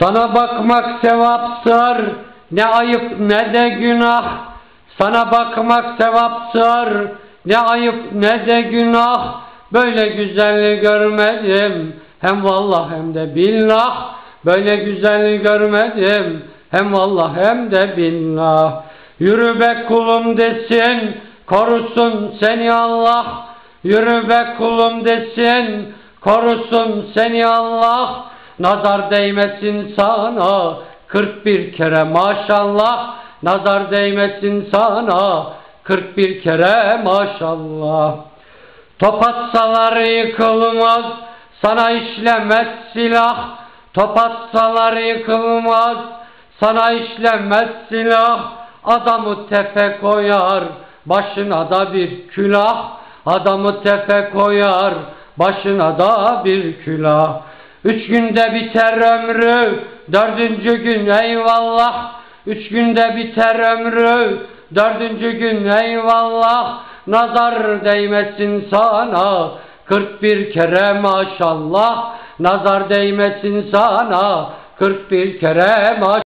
Sana bakmak sevaptır, ne ayıp ne de günah. Sana bakmak sevaptır, ne ayıp ne de günah. Böyle güzelliği görmedim, hem vallah hem de billah. Böyle güzelliği görmedim, hem vallah hem de billah. Yürü be kulum desin, korusun seni Allah. Yürü be kulum desin, korusun seni Allah. Nazar değmesin sana, 41 kere maşallah. Nazar değmesin sana, 41 kere maşallah. Top atsalar yıkılmaz, sana işlemez silah. Top atsalar yıkılmaz, sana işlemez silah. Adamı tepe koyar, başına da bir külah. Adamı tepe koyar, başına da bir külah. Üç günde biter ömrü, dördüncü gün eyvallah. Üç günde biter ömrü, dördüncü gün eyvallah. Nazar değmesin sana, 41 kere maşallah. Nazar değmesin sana, 41 kere maşallah.